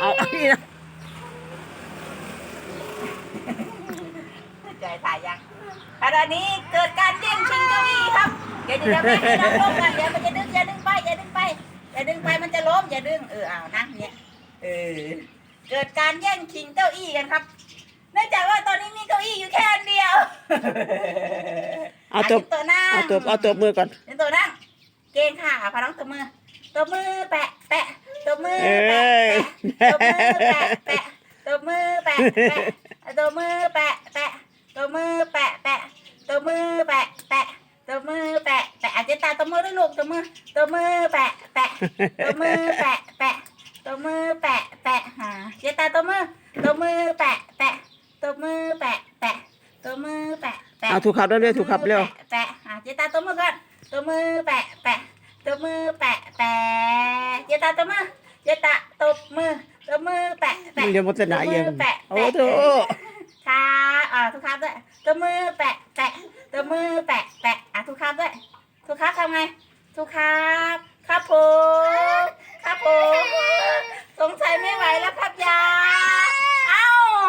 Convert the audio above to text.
เอาอันนี้นะใจถ่ายยังขณะนี้เกิดการแย่งชิงเก้าอี้ครับเดี๋ยวเดี๋ยวแม่ให้น้องลงกันเดี๋ยวมันจะดึงอย่าดึงไปอย่าดึงไปอย่าดึงไปมันจะล้มอย่าดึงเออเอานะเนี่ยเออเกิดการแย่งชิงเก้าอี้กันครับเนื่องจากว่าตอนนี้มีเก้าอี้อยู่แค่อันเดียวเอาตัวนนี้ตัวนั่งเอาตัวเอาตัวมือก่อนนี่ตัวนั่งเก่งค่ะพลังตัวมือตัวมือแปะแปะตัวมือ เอ้แปะแปะตัวมือแปะแปะตัวมือแปะแปะตัวมือแปะแปะตัวมือแปะแปะตัวมือแปะแปะอาจจะตาตัวมือด้วยลูกตัวมือตัวมือแปะแปะตัวมือแปะแปะตัวมือแปะแปะหาเจตาตัวมือตัวมือแปะแปะตัวมือแปะแปะตัวมือแปะแปะเอาถูกขับเร็วๆถูกขับเร็วแปะหาเจตาตัวมือก่อนตัวมือแปะแปะตัวมือแปะแปะเจตาตัวมือ เดี๋ยวหมดสนาเอี่ยมแปะโอ้โถชาอ่าทุกครับด้วยตัวมือแปะแปะตัวมือแปะแปะอะทุกครับด้วยทุกครับทำไงทุกครับ ครับผมครับผมสงสัยไม่ไหวแล้วครับยา